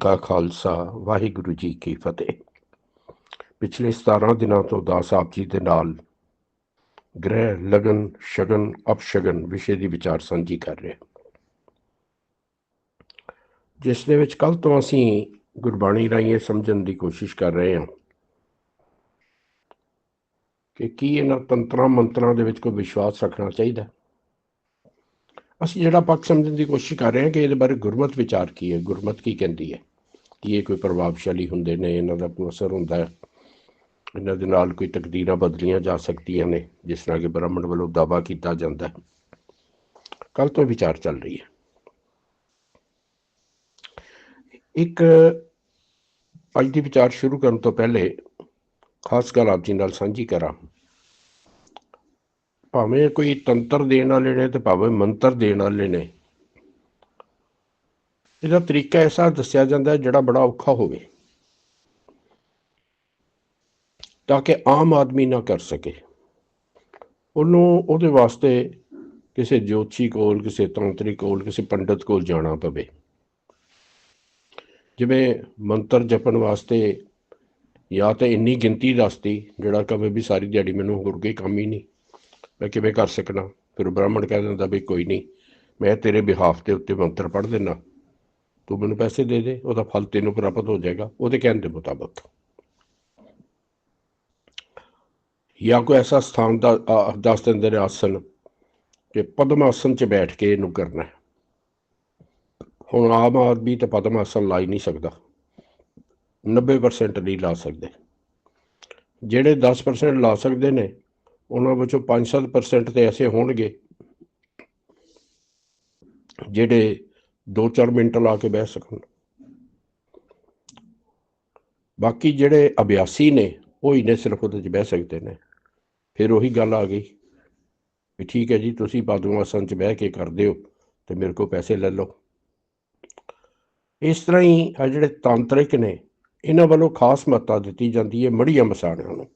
ਕਾ ਖਾਲਸਾ, ਵਾਹਿਗੁਰੂ ਜੀ ਕੀ ਫਤਿਹ। ਪਿਛਲੇ 17 ਦਿਨਾਂ ਤੋਂ ਦਾਸ ਆਪ ਜੀ ਦੇ ਨਾਲ ਗ੍ਰਹਿ, ਲਗਨ, ਸ਼ਗਨ, ਅਪਸ਼ਗਨ ਵਿਸ਼ੇ ਦੀ ਵਿਚਾਰ ਸਾਂਝੀ ਕਰ ਰਹੇ ਜਿਸ ਦੇ ਵਿੱਚ ਕੱਲ ਤੋਂ ਅਸੀਂ ਗੁਰਬਾਣੀ ਰਾਹੀਂ ਇਹ ਸਮਝਣ ਦੀ ਕੋਸ਼ਿਸ਼ ਕਰ ਰਹੇ ਹਾਂ ਕਿ ਕੀ ਇਹਨਾਂ ਤੰਤਰਾਂ, ਮੰਤਰਾਂ ਦੇ ਵਿੱਚ ਕੋਈ ਵਿਸ਼ਵਾਸ ਰੱਖਣਾ ਚਾਹੀਦਾ ਅਸੀਂ ਜਿਹੜਾ ਪੱਖ ਸਮਝਣ ਦੀ ਕੋਸ਼ਿਸ਼ ਕਰ ਰਹੇ ਹਾਂ ਕਿ ਇਹਦੇ ਬਾਰੇ ਗੁਰਮਤ ਵਿਚਾਰ ਕੀ ਹੈ, ਗੁਰਮਤ ਕੀ ਕਹਿੰਦੀ ਹੈ? ਕੀ ਇਹ ਕੋਈ ਪ੍ਰਭਾਵਸ਼ਾਲੀ ਹੁੰਦੇ ਨੇ, ਇਹਨਾਂ ਦਾ ਕੋਈ ਅਸਰ ਹੁੰਦਾ ਹੈ? ਇਹਨਾਂ ਦੇ ਨਾਲ ਕੋਈ ਤਕਦੀਰਾਂ ਬਦਲੀਆਂ ਜਾ ਸਕਦੀਆਂ ਨੇ, ਜਿਸ ਤਰ੍ਹਾਂ ਕਿ ਬ੍ਰਾਹਮਣ ਵੱਲੋਂ ਦਾਵਾ ਕੀਤਾ ਜਾਂਦਾ ਹੈ। ਕੱਲ ਤੋਂ ਵਿਚਾਰ ਚੱਲ ਰਹੀ ਹੈ। ਇੱਕ ਅੱਜ ਦੀ ਵਿਚਾਰ ਸ਼ੁਰੂ ਕਰਨ ਤੋਂ ਪਹਿਲੇ ਖਾਸ ਗੱਲ ਆਪ ਜੀ ਨਾਲ ਸਾਂਝੀ ਕਰਾਂ। ਭਾਵੇਂ ਕੋਈ ਤੰਤਰ ਦੇਣ ਵਾਲੇ ਨੇ ਤੇ ਭਾਵੇਂ ਮੰਤਰ ਦੇਣ ਵਾਲੇ ਨੇ। ਇਹਦਾ ਤਰੀਕਾ ਐਸਾ ਦੱਸਿਆ ਜਾਂਦਾ ਹੈ ਜਿਹੜਾ ਬੜਾ ਔਖਾ ਹੋਵੇ। ਤਾਂ ਕਿ ਆਮ ਆਦਮੀ ਨਾ ਕਰ ਸਕੇ। ਉਹਨੂੰ, ਉਹਦੇ ਵਾਸਤੇ ਕਿਸੇ ਜੋਤਸ਼ੀ ਕੋਲ, ਕਿਸੇ ਤੰਤਰੀ ਕੋਲ, ਕਿਸੇ ਪੰਡਤ ਕੋਲ ਜਾਣਾ ਪਵੇ। ਜਿਵੇਂ ਮੰਤਰ ਜਪਣ ਵਾਸਤੇ ਜਾਂ ਤਾਂ ਇੰਨੀ ਗਿਣਤੀ ਦੱਸਦੀ ਜਿਹੜਾ ਕਵੇ ਵੀ ਸਾਰੀ ਦਿਹਾੜੀ ਮੈਨੂੰ ਹੋਰ ਕੋਈ ਕੰਮ ਹੀ ਨਹੀਂ। ਮੈਂ ਕਿਵੇਂ ਕਰ ਸਕਣਾ ਫਿਰ ਬ੍ਰਾਹਮਣ ਕਹਿ ਦਿੰਦਾ ਵੀ ਕੋਈ ਨਹੀਂ, ਮੈਂ ਤੇਰੇ ਬਿਹਾਫ ਦੇ ਉੱਤੇ ਮੰਤਰ ਪੜ੍ਹ ਦੇਣਾ ਤੂੰ ਮੈਨੂੰ ਪੈਸੇ ਦੇ ਦੇ, ਉਹਦਾ ਫਲ ਤੈਨੂੰ ਪ੍ਰਾਪਤ ਹੋ ਜਾਏਗਾ। ਉਹਦੇ ਕਹਿਣ ਦੇ ਮੁਤਾਬਕ। ਜਾਂ ਕੋਈ ਐਸਾ ਸਥਾਨ ਦਾ ਦੱਸ ਦਿੰਦੇ ਨੇ ਆਸਨ ਕਿ ਪਦਮ ਆਸਨ 'ਚ ਬੈਠ ਕੇ ਇਹਨੂੰ ਕਰਨਾ ਹੈ। ਹੁਣ ਆਮ ਆਦਮੀ ਤਾਂ ਪਦਮ ਆਸਨ ਲਾ ਹੀ ਨਹੀਂ ਸਕਦਾ। 90% ਨਹੀਂ ਲਾ ਸਕਦੇ। ਜਿਹੜੇ 10% ਲਾ ਸਕਦੇ ਨੇ ਉਹਨਾਂ ਵਿੱਚੋਂ 5-7% ਤੇ ਐਸੇ ਹੋਣਗੇ, ਜਿਹੜੇ 2-4 ਮਿੰਟ ਲਾ ਕੇ ਬਹਿ ਸਕਣ। ਬਾਕੀ ਜਿਹੜੇ ਅਭਿਆਸੀ ਨੇ, ਉਹ ਹੀ ਨੇ, ਸਿਰਫ ਉਹਦੇ 'ਚ ਬਹਿ ਸਕਦੇ ਨੇ। ਫਿਰ ਉਹੀ ਗੱਲ ਆ ਗਈ ਵੀ ਠੀਕ ਹੈ ਜੀ, ਤੁਸੀਂ ਬਾਦੂ ਆਸਨ 'ਚ ਬਹਿ ਕੇ ਕਰਦੇ ਹੋ, ਤੇ ਮੇਰੇ ਕੋਲ ਪੈਸੇ ਲੈ ਲਓ। ਇਸ ਤਰ੍ਹਾਂ ਹੀ ਆ ਜਿਹੜੇ ਤਾਂਤਰਿਕ ਨੇ, ਇਹਨਾਂ ਵੱਲੋਂ ਖਾਸ ਮਹੱਤਤਾ ਦਿੱਤੀ ਜਾਂਦੀ ਹੈ ਮੜੀਆਂ ਮਸਾਣਿਆਂ ਨੂੰ।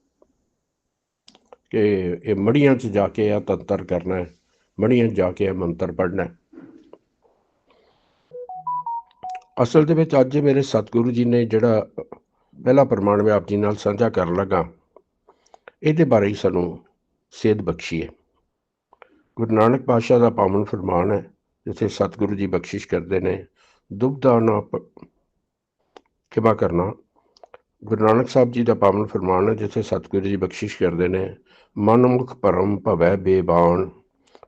ਕਿ ਇਹ ਮੜੀਆਂ 'ਚ ਜਾ ਕੇ ਆ ਤੰਤਰ ਕਰਨਾ ਹੈ, ਮੜੀਆਂ 'ਚ ਜਾ ਕੇ ਇਹ ਮੰਤਰ ਪੜ੍ਹਨਾ ਹੈ। ਅਸਲ ਦੇ ਵਿੱਚ ਅੱਜ ਮੇਰੇ ਸਤਿਗੁਰੂ ਜੀ ਨੇ ਜਿਹੜਾ ਪਹਿਲਾ ਪ੍ਰਮਾਣ ਮੈਂ ਆਪ ਜੀ ਨਾਲ ਸਾਂਝਾ ਕਰਨ ਲੱਗਾ, ਇਹਦੇ ਬਾਰੇ ਹੀ ਸਾਨੂੰ ਸੇਧ ਬਖਸ਼ੀ ਹੈ। ਗੁਰੂ ਨਾਨਕ ਪਾਤਸ਼ਾਹ ਦਾ ਪਾਵਨ ਫਰਮਾਨ ਹੈ, ਜਿੱਥੇ ਸਤਿਗੁਰੂ ਜੀ ਬਖਸ਼ਿਸ਼ ਕਰਦੇ ਨੇ ਦੁਬਦਾ ਨਾ ਪ- ਖਿਮਾ ਕਰਨਾ। ਗੁਰੂ ਨਾਨਕ ਸਾਹਿਬ ਜੀ ਦਾ ਪਾਵਨ ਫਰਮਾਨ ਹੈ, ਜਿੱਥੇ ਸਤਿਗੁਰੂ ਜੀ ਬਖਸ਼ਿਸ਼ ਕਰਦੇ ਨੇ ਮਨਮੁਖ ਪਰਮ ਭਵੈ ਬੇਬਾਨ,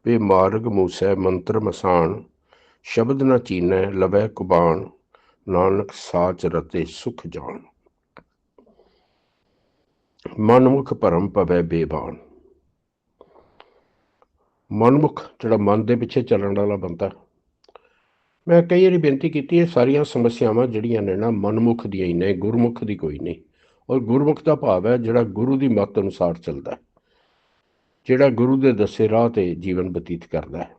ਵੇ ਮਾਰਗ ਮੂਸੈ ਮੰਤਰ ਮਸਾਨ, ਸ਼ਬਦ ਨਾ ਚੀਨੈ ਲਵੈ ਕੁਬਾਨ, ਨਾਨਕ ਸਾਚ ਰਤੇ ਸੁਖ ਜਾਣ ਮਨਮੁਖ ਪਰਮ ਭਵੈ ਬੇਬਾਨ। ਮਨਮੁਖ ਜਿਹੜਾ ਮਨ ਦੇ ਪਿੱਛੇ ਚੱਲਣ ਵਾਲਾ ਬੰਦਾ ਮੈਂ ਕਈ ਵਾਰੀ ਬੇਨਤੀ ਕੀਤੀ, ਇਹ ਸਾਰੀਆਂ ਸਮੱਸਿਆਵਾਂ ਜਿਹੜੀਆਂ ਨੇ ਨਾ ਮਨਮੁਖ ਦੀਆਂ ਹੀ ਨੇ, ਗੁਰਮੁਖ ਦੀ ਕੋਈ ਨਹੀਂ। ਔਰ ਗੁਰਮੁਖ ਦਾ ਭਾਵ ਹੈ ਜਿਹੜਾ ਗੁਰੂ ਦੀ ਮੱਤ ਅਨੁਸਾਰ ਚੱਲਦਾ ਜਿਹੜਾ ਗੁਰੂ ਦੇ ਦੱਸੇ ਰਾਹ ਤੇ ਜੀਵਨ ਬਤੀਤ ਕਰਦਾ ਹੈ।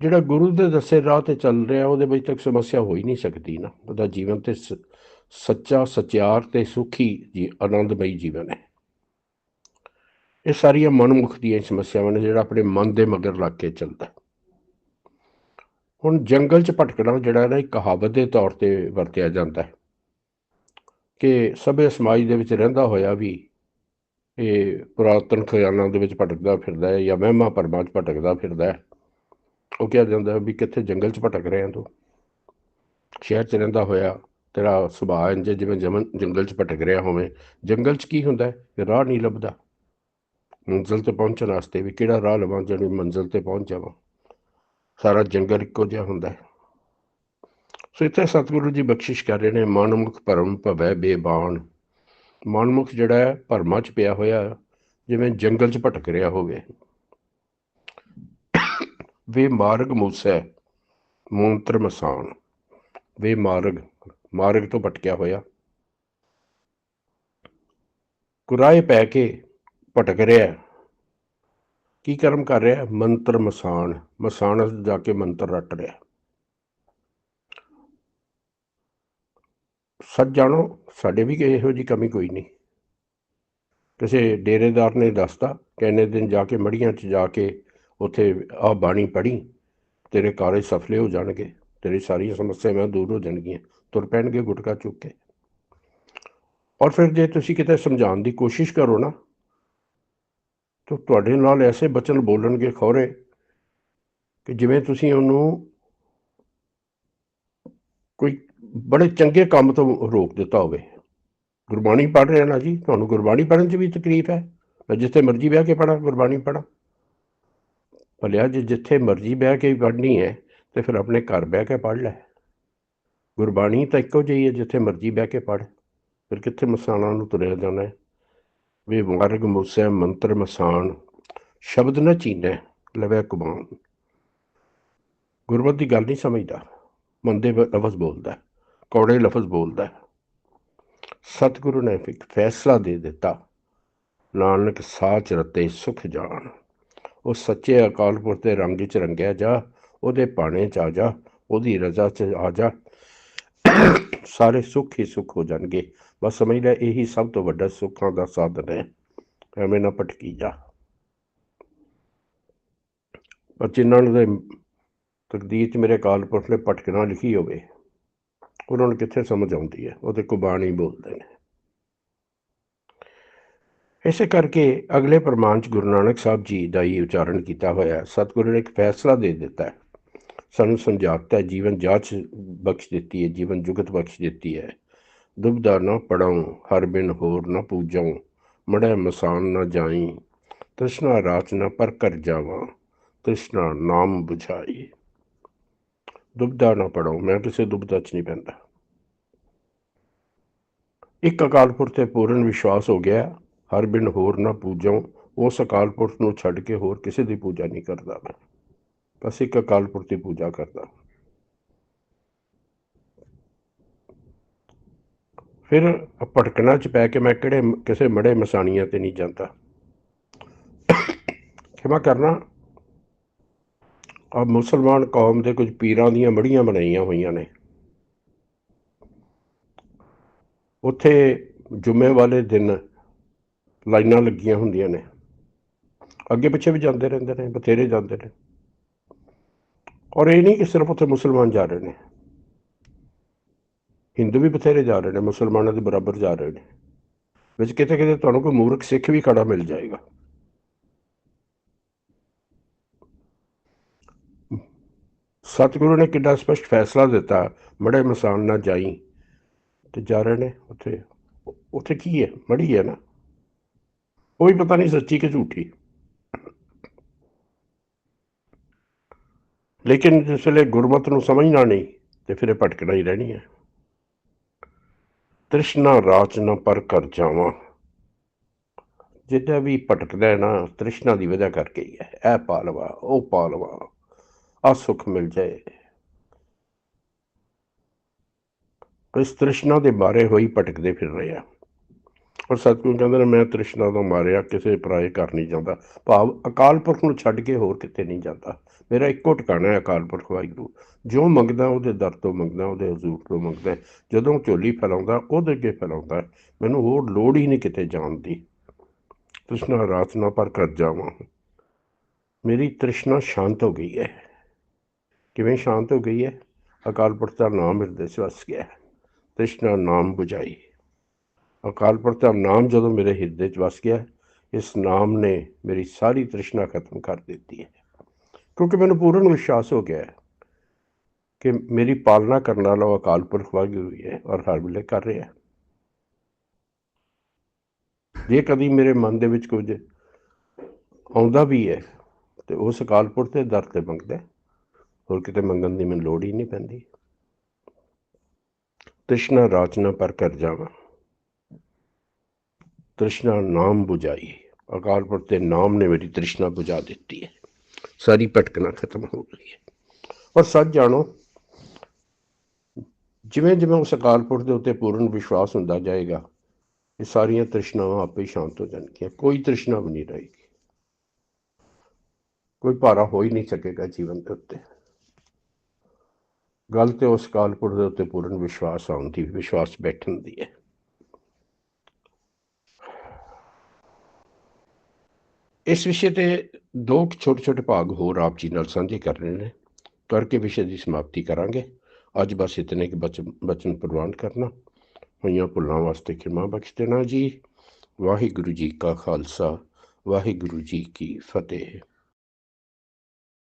ਜਿਹੜਾ ਗੁਰੂ ਦੇ ਦੱਸੇ ਰਾਹ ਤੇ ਚੱਲ ਰਿਹਾ, ਉਹਦੇ ਵਿੱਚ ਤੱਕ ਸਮੱਸਿਆ ਹੋ ਹੀ ਨਹੀਂ ਸਕਦੀ ਨਾ। ਉਹਦਾ ਜੀਵਨ ਤੇ ਸ- ਸੱਚਾ, ਸਚਿਆਰ ਤੇ ਸੁਖੀ ਜੀ, ਆਨੰਦਮਈ ਜੀਵਨ ਹੈ। ਇਹ ਸਾਰੀਆਂ ਮਨਮੁਖ ਦੀਆਂ ਹੀ ਸਮੱਸਿਆਵਾਂ ਨੇ, ਜਿਹੜਾ ਆਪਣੇ ਮਨ ਦੇ ਮਗਰ ਲੱਗ ਕੇ ਚੱਲਦਾ ਹੁਣ ਜੰਗਲ 'ਚ ਭਟਕਣਾ ਜਿਹੜਾ ਨਾ ਇੱਕ ਕਹਾਵਤ ਦੇ ਤੌਰ ਤੇ ਵਰਤਿਆ ਜਾਂਦਾ ਹੈ ਕਿ ਸਭੇ ਸਮਾਜ ਦੇ ਵਿੱਚ ਰਹਿੰਦਾ ਹੋਇਆ ਵੀ ਇਹ ਪੁਰਾਤਨ ਖਿਆਲਾਂ ਦੇ ਵਿੱਚ ਭਟਕਦਾ ਫਿਰਦਾ ਹੈ ਜਾਂ ਵਹਿਮਾਂ ਭਰਮਾਂ 'ਚ ਭਟਕਦਾ ਫਿਰਦਾ ਹੈ। ਉਹ ਕਿਹਾ ਜਾਂਦਾ ਵੀ ਕਿੱਥੇ ਜੰਗਲ 'ਚ ਭਟਕ ਰਿਹਾ ਤੂੰ? ਸ਼ਹਿਰ 'ਚ ਰਹਿੰਦਾ ਹੋਇਆ ਤੇਰਾ ਸੁਭਾਅ ਇੰਜ ਜਿਵੇਂ ਜਮਨ ਜੰਗਲ 'ਚ ਭਟਕ ਰਿਹਾ ਹੋਵੇ। ਜੰਗਲ 'ਚ ਕੀ ਹੁੰਦਾ ਹੈ? ਰਾਹ ਨਹੀਂ ਲੱਭਦਾ। ਮੰਜ਼ਿਲ ਤੇ ਪਹੁੰਚਣ ਵਾਸਤੇ ਵੀ ਕਿਹੜਾ ਰਾਹ ਲਵਾਂ ਜਿਹੜੀ ਮੰਜ਼ਿਲ ਤੇ ਪਹੁੰਚ ਜਾਵਾਂ? ਸਾਰਾ ਜੰਗਲ ਇੱਕੋ ਜਿਹਾ ਹੁੰਦਾ ਹੈ। ਸੋ ਇੱਥੇ ਸਤਿਗੁਰੂ ਜੀ ਬਖਸ਼ਿਸ਼ ਕਰ ਰਹੇ ਨੇ, ਮਨਮੁਖ ਭਰਮ ਭਵੈ ਬੇਬਾਨ ਮਨਮੁਖ ਜਿਹੜਾ ਹੈ, ਭਰਮਾਂ 'ਚ ਪਿਆ ਹੋਇਆ, ਜਿਵੇਂ ਜੰਗਲ 'ਚ ਭਟਕ ਰਿਹਾ ਹੋਵੇ। ਵੇ ਮਾਰਗ ਮੂਸੈ, ਮੰਤਰ ਮਸਾਨ। ਵੇ ਮਾਰਗ ਮਾਰਗ ਤੋਂ ਭਟਕਿਆ ਹੋਇਆ। ਕੁਰਾਏ ਪੈ ਕੇ ਭਟਕ ਰਿਹਾ ਕੀ ਕਰਮ ਕਰ ਰਿਹਾ? ਮੰਤਰ ਮਸਾਨ ਮਸਾਨ ਜਾ ਕੇ ਮੰਤਰ ਰਟ ਰਿਹਾ। ਸੱਚ ਜਾਣੋ, ਸਾਡੇ ਵੀ ਇਹੋ ਜੀ ਕਮੀ ਕੋਈ ਨਹੀਂ। ਕਿਸੇ ਡੇਰੇਦਾਰ ਨੇ ਦੱਸਤਾ ਕਿ ਇੰਨੇ ਦਿਨ ਜਾ ਕੇ ਮੜੀਆਂ 'ਚ ਜਾ ਕੇ ਉੱਥੇ ਆ ਬਾਣੀ ਪੜ੍ਹੀ, ਤੇਰੇ ਕਾਰਜ ਸਫਲੇ ਹੋ ਜਾਣਗੇ। ਤੇਰੀ ਸਾਰੀਆਂ ਸਮੱਸਿਆਵਾਂ ਦੂਰ ਹੋ ਜਾਣਗੀਆਂ। ਤੁਰ ਪੈਣਗੇ ਗੁਟਕਾ ਚੁੱਕ ਕੇ। ਔਰ ਫਿਰ ਜੇ ਤੁਸੀਂ ਕਿਤੇ ਸਮਝਾਉਣ ਦੀ ਕੋਸ਼ਿਸ਼ ਕਰੋ ਨਾ ਤਾਂ ਤੁਹਾਡੇ ਨਾਲ ਐਸੇ ਬਚਨ ਬੋਲਣਗੇ ਖੌਰੇ ਕਿ ਜਿਵੇਂ ਤੁਸੀਂ ਉਹਨੂੰ ਕੋਈ ਬੜੇ ਚੰਗੇ ਕੰਮ ਤੋਂ ਰੋਕ ਦਿੱਤਾ ਹੋਵੇ। ਗੁਰਬਾਣੀ ਪੜ੍ਹ ਰਹੇ ਨਾ ਜੀ? ਤੁਹਾਨੂੰ ਗੁਰਬਾਣੀ ਪੜ੍ਹਨ 'ਚ ਵੀ ਤਕਲੀਫ ਹੈ? ਮੈਂ ਜਿੱਥੇ ਮਰਜ਼ੀ ਬਹਿ ਕੇ ਪੜਾਂ ਗੁਰਬਾਣੀ ਪੜਾਂ ਭਲਿਆ ਜੇ ਜਿੱਥੇ ਮਰਜ਼ੀ ਬਹਿ ਕੇ ਪੜ੍ਹਨੀ ਹੈ, ਤੇ ਫਿਰ ਆਪਣੇ ਘਰ ਬਹਿ ਕੇ ਪੜ੍ਹ ਲੈ। ਗੁਰਬਾਣੀ ਤਾਂ ਇੱਕੋ ਜਿਹੀ ਹੈ, ਜਿੱਥੇ ਮਰਜ਼ੀ ਬਹਿ ਕੇ ਪੜ੍ਹ। ਫਿਰ ਕਿੱਥੇ ਮਸਾਣਾ ਨੂੰ ਤੁਰਿਆ ਜਾਣਾ ਹੈ? ਵੇ ਮਾਰਗ ਮੁਸੈ ਮੰਤਰ ਮਸਾਨ ਸ਼ਬਦ ਨਾ ਚੀਨੈ, ਲਵੇ ਕੁਬਾਨ। ਗੁਰਮਤਿ ਦੀ ਗੱਲ ਨਹੀਂ ਸਮਝਦਾ, ਮੰਦੇ ਲਫ਼ਜ਼ ਬੋਲਦਾ, ਕੌੜੇ ਲਫ਼ਜ਼ ਬੋਲਦਾ। ਸਤਿਗੁਰੂ ਨੇ ਇੱਕ ਫੈਸਲਾ ਦੇ ਦਿੱਤਾ, ਨਾਨਕ ਸਾਚ ਰਤੇ ਸੁਖ ਜਾਣ। ਉਹ ਸੱਚੇ ਅਕਾਲ ਪੁਰਖ ਦੇ ਰੰਗ ਚ ਰੰਗਿਆ ਜਾ, ਉਹਦੇ ਪਾਣੇ ਚ ਆ ਜਾ, ਉਹਦੀ ਰਜ਼ਾ ਚ ਆ ਜਾ ਸਾਰੇ ਸੁੱਖ ਹੀ ਸੁੱਖ ਹੋ ਜਾਣਗੇ। ਬਸ ਸਮਝ ਲੈ, ਇਹੀ ਸਭ ਤੋਂ ਵੱਡਾ ਸੁੱਖਾਂ ਦਾ ਸਾਧਨ ਹੈ। ਐਵੇਂ ਨਾ ਭਟਕੀ ਜਾ। ਪਰ ਜਿਨ੍ਹਾਂ ਦੇ ਤਕਦੀਰ 'ਚ ਮੇਰੇ ਅਕਾਲ ਪੁਰਖ ਨੇ ਭਟਕਣਾ ਲਿਖੀ ਹੋਵੇ, ਉਹਨਾਂ ਨੂੰ ਕਿੱਥੇ ਸਮਝ ਆਉਂਦੀ ਹੈ? ਉਹ ਤੇ ਕੁਬਾਣੀ ਬੋਲਦੇ ਨੇ। ਇਸੇ ਕਰਕੇ ਅਗਲੇ ਪ੍ਰਮਾਣ ਚ ਗੁਰੂ ਨਾਨਕ ਸਾਹਿਬ ਜੀ ਦਾ ਹੀ ਉਚਾਰਨ ਕੀਤਾ ਹੋਇਆ ਸਤਿਗੁਰੂ ਨੇ ਇੱਕ ਫੈਸਲਾ ਦੇ ਦਿੱਤਾ ਹੈ। ਸਾਨੂੰ ਸਮਝਾਤਾ ਹੈ, ਜੀਵਨ ਜਾਚ ਬਖਸ਼ ਦਿੱਤੀ ਹੈ, ਜੀਵਨ ਜੁਗਤ ਬਖਸ਼ ਦਿੱਤੀ ਹੈ। ਦੁਬਦਾ ਨਾ ਪੜਾਉ ਹਰ ਬਿਨ ਹੋਰ ਨਾ ਪੂਜਾਉ ਮੜੈ ਮਸਾਨ ਨਾ ਜਾਈ, ਤ੍ਰਿਸ਼ਨਾ ਰਾਚ ਨਾ ਪਰ ਕਰ ਜਾਵਾਂ, ਤ੍ਰਿਸ਼ਨਾ ਨਾਮ 부ਝਾਈ ਦੁਬਦਾ ਨਾ ਪੜਾਉ ਮੈਂ ਕਿਸੇ ਦੁਬਦਾ ਚ ਨਹੀਂ ਪੈਂਦਾ। ਇੱਕ ਅਕਾਲ ਪੁਰਖ ਤੇ ਪੂਰਨ ਵਿਸ਼ਵਾਸ ਹੋ ਗਿਆ, ਹਰ ਬਿਨ ਹੋਰ ਨਾ ਪੂਜਾਂ ਉਸ ਅਕਾਲ ਪੁਰਖ ਨੂੰ ਛੱਡ ਕੇ ਹੋਰ ਕਿਸੇ ਦੀ ਪੂਜਾ ਨਹੀਂ ਕਰਦਾ ਮੈਂ। ਬਸ ਇੱਕ ਅਕਾਲ ਦੀ ਪੂਜਾ ਕਰਦਾ ਫਿਰ ਭਟਕਣਾ ਚ ਪੈ ਕੇ ਮੈਂ ਕਿਹੜੇ ਕਿਸੇ ਮੜੇ ਮਸਾਣੀਆਂ ਤੇ ਨਹੀਂ ਜਾਂਦਾ। ਖਿਮਾ ਕਰਨਾ। ਆ ਮੁਸਲਮਾਨ ਕੌਮ ਦੇ ਕੁਝ ਪੀਰਾਂ ਦੀਆਂ ਮੜੀਆਂ ਬਣਾਈਆਂ ਹੋਈਆਂ ਨੇ। ਉੱਥੇ ਜੁਮੇ ਵਾਲੇ ਦਿਨ ਲਾਈਨਾਂ ਲੱਗੀਆਂ ਹੁੰਦੀਆਂ ਨੇ। ਅੱਗੇ ਪਿੱਛੇ ਵੀ ਜਾਂਦੇ ਰਹਿੰਦੇ ਨੇ, ਬਥੇਰੇ ਜਾਂਦੇ ਨੇ। ਔਰ ਇਹ ਨਹੀਂ ਕਿ ਸਿਰਫ ਉੱਥੇ ਮੁਸਲਮਾਨ ਜਾ ਰਹੇ ਨੇ। ਹਿੰਦੂ ਵੀ ਬਥੇਰੇ ਜਾ ਰਹੇ ਨੇ, ਮੁਸਲਮਾਨਾਂ ਦੇ ਬਰਾਬਰ ਜਾ ਰਹੇ ਨੇ। ਵਿੱਚ ਕਿਤੇ ਕਿਤੇ ਤੁਹਾਨੂੰ ਕੋਈ ਮੂਰਖ ਸਿੱਖ ਵੀ ਖੜਾ ਮਿਲ ਜਾਏਗਾ। ਸਤਿਗੁਰੂ ਨੇ ਕਿੰਨਾ ਸਪਸ਼ਟ ਫੈਸਲਾ ਦਿੱਤਾ, ਮੜੇ ਮਸਾਨ ਨਾ ਜਾਈ। ਤੇ ਜਾ ਰਹੇ ਨੇ ਉੱਥੇ। ਉੱਥੇ ਕੀ ਹੈ? ਮੜੀ ਹੈ ਨਾ। ਕੋਈ ਪਤਾ ਨਹੀਂ ਸੱਚੀ ਕਿ ਝੂਠੀ। ਲੇਕਿਨ ਜਿਸ ਵੇਲੇ ਗੁਰਮਤ ਨੂੰ ਸਮਝਣਾ ਨਹੀਂ, ਤੇ ਫਿਰ ਇਹ ਭਟਕਣਾ ਹੀ ਰਹਿਣੀ ਹੈ। ਤ੍ਰਿਸ਼ਨਾ ਰਾਚ ਨਾ ਪਰ ਕਰ ਜਾਵਾਂ। ਜਿੱਦਾਂ ਵੀ ਭਟਕਦਾ ਹੈ ਨਾ, ਤ੍ਰਿਸ਼ਨਾ ਦੀ ਵਜ੍ਹਾ ਕਰਕੇ ਹੀ ਹੈ। ਇਹ ਪਾਲਵਾ, ਉਹ ਪਾਲਵਾ ਆ ਸੁੱਖ ਮਿਲ ਜਾਏ। ਇਸ ਤ੍ਰਿਸ਼ਨਾ ਦੇ ਬਾਰੇ ਹੋਈ ਭਟਕਦੇ ਫਿਰ ਰਹੇ ਆ। ਪਰ ਸਤਿਗੁਰੂ ਕਹਿੰਦੇ ਨੇ, ਮੈਂ ਤ੍ਰਿਸ਼ਨਾ ਤੋਂ ਮਾਰਿਆ, ਕਿਸੇ ਪਰਾਏ ਕਰ ਨਹੀਂ ਜਾਂਦਾ। ਭਾਵ ਅਕਾਲ ਪੁਰਖ ਨੂੰ ਛੱਡ ਕੇ ਹੋਰ ਕਿਤੇ ਨਹੀਂ ਜਾਂਦਾ। ਮੇਰਾ ਇੱਕੋ ਟਿਕਾਣਾ ਹੈ ਅਕਾਲ ਪੁਰਖ ਵਾਹਿਗੁਰੂ। ਜੋ ਮੰਗਦਾ, ਉਹਦੇ ਦਰ ਤੋਂ ਮੰਗਦਾ, ਉਹਦੇ ਹਜ਼ੂਰ ਤੋਂ ਮੰਗਦਾ ਜਦੋਂ ਝੋਲੀ ਫੈਲਾਉਂਦਾ, ਉਹਦੇ ਅੱਗੇ ਫੈਲਾਉਂਦਾ ਮੈਨੂੰ ਹੋਰ ਲੋੜ ਹੀ ਨਹੀਂ ਕਿਤੇ ਜਾਣ ਦੀ। ਤ੍ਰਿਸ਼ਨਾ, ਰਾਤ ਨਾ ਪਰ ਕਰ ਜਾਵਾਂ। ਮੇਰੀ ਤ੍ਰਿਸ਼ਨਾ ਸ਼ਾਂਤ ਹੋ ਗਈ ਹੈ। ਕਿਵੇਂ ਸ਼ਾਂਤ ਹੋ ਗਈ ਹੈ? ਅਕਾਲ ਪੁਰਖ ਦਾ ਨਾਮ ਹਿਰਦੇ 'ਚ ਵਸ ਗਿਆ ਤ੍ਰਿਸ਼ਨਾ ਨਾਮ ਬੁਝਾਈ। ਅਕਾਲ ਪੁਰਖ ਦਾ ਨਾਮ ਜਦੋਂ ਮੇਰੇ ਹਿਰਦੇ 'ਚ ਵਸ ਗਿਆ, ਇਸ ਨਾਮ ਨੇ ਮੇਰੀ ਸਾਰੀ ਤ੍ਰਿਸ਼ਨਾ ਖਤਮ ਕਰ ਦਿੱਤੀ ਹੈ। ਕਿਉਂਕਿ ਮੈਨੂੰ ਪੂਰਨ ਵਿਸ਼ਵਾਸ ਹੋ ਗਿਆ ਹੈ ਕਿ ਮੇਰੀ ਪਾਲਣਾ ਕਰਨ ਵਾਲਾ ਉਹ ਅਕਾਲ ਪੁਰਖ ਵਾਹਿਗੁਰੂ ਹੀ ਹੈ ਔਰ ਹਰ ਵੇਲੇ ਕਰ ਰਿਹਾ ਹੈ। ਜੇ ਕਦੀ ਮੇਰੇ ਮਨ ਦੇ ਵਿੱਚ ਕੁਝ ਆਉਂਦਾ ਵੀ ਹੈ, ਤੇ ਉਸ ਅਕਾਲ ਪੁਰਖ ਦੇ ਦਰ ਤੇ ਮੰਗਦਾ ਹੋਰ ਕਿਤੇ ਮੰਗਣ ਦੀ ਮੈਨੂੰ ਲੋੜ ਹੀ ਨਹੀਂ ਪੈਂਦੀ। ਤ੍ਰਿਸ਼ਨਾ ਰਾਚਨਾ ਪਰ ਕਰ ਜਾਵਾਂ। ਤ੍ਰਿਸ਼ਨਾ ਨਾਮ 부ਝਾਈ ਅਕਾਲ ਪੁਰਖ ਦੇ ਨਾਮ ਨੇ ਮੇਰੀ ਤ੍ਰਿਸ਼ਨਾ 부ਝਾ ਦਿੱਤੀ ਹੈ। ਸਾਰੀ ਭਟਕਣਾ ਖਤਮ ਹੋ ਗਈ ਹੈ। ਔਰ ਸੱਚ ਜਾਣੋ, ਜਿਵੇਂ ਜਿਵੇਂ ਉਸ ਅਕਾਲ ਪੁਰਖ ਦੇ ਉੱਤੇ ਪੂਰਨ ਵਿਸ਼ਵਾਸ ਹੁੰਦਾ ਜਾਏਗਾ, ਇਹ ਸਾਰੀਆਂ ਤ੍ਰਿਸ਼ਨਾਵਾਂ ਆਪੇ ਸ਼ਾਂਤ ਹੋ ਜਾਣਗੀਆਂ। ਕੋਈ ਤ੍ਰਿਸ਼ਨਾ ਵੀ ਨਹੀਂ ਰਹੇਗੀ। ਕੋਈ ਭਾਰਾ ਹੋ ਹੀ ਨਹੀਂ ਸਕੇਗਾ ਜੀਵਨ ਦੇ ਉੱਤੇ। ਗੱਲ ਤੇ ਉਸ ਅਕਾਲ ਪੁਰਖ ਦੇ ਉੱਤੇ ਪੂਰਨ ਵਿਸ਼ਵਾਸ ਆਉਣ ਦੀ ਵਿਸ਼ਵਾਸ ਬੈਠਣ ਦੀ ਹੈ। ਇਸ ਵਿਸ਼ੇ ਤੇ ਦੋ ਛੋਟੇ ਛੋਟੇ ਭਾਗ ਹੋਰ ਆਪ ਜੀ ਨਾਲ ਸਾਂਝੇ ਕਰ ਰਹੇ ਨੇ। ਕਰਕੇ ਵਿਸ਼ੇ ਦੀ ਸਮਾਪਤੀ ਕਰਾਂਗੇ। ਅੱਜ ਬਸ ਇਤਨੇ ਕਿ ਬਚਨ ਬਚਨ ਪ੍ਰਵਾਨ ਕਰਨਾ। ਹੋਈਆਂ ਭੁੱਲਾਂ ਵਾਸਤੇ ਖਿਮਾ ਬਖਸ਼ ਦੇਣਾ ਜੀ। ਵਾਹਿਗੁਰੂ ਜੀ ਕਾ ਖਾਲਸਾ, ਵਾਹਿਗੁਰੂ ਜੀ ਕੀ ਫਤਿਹ।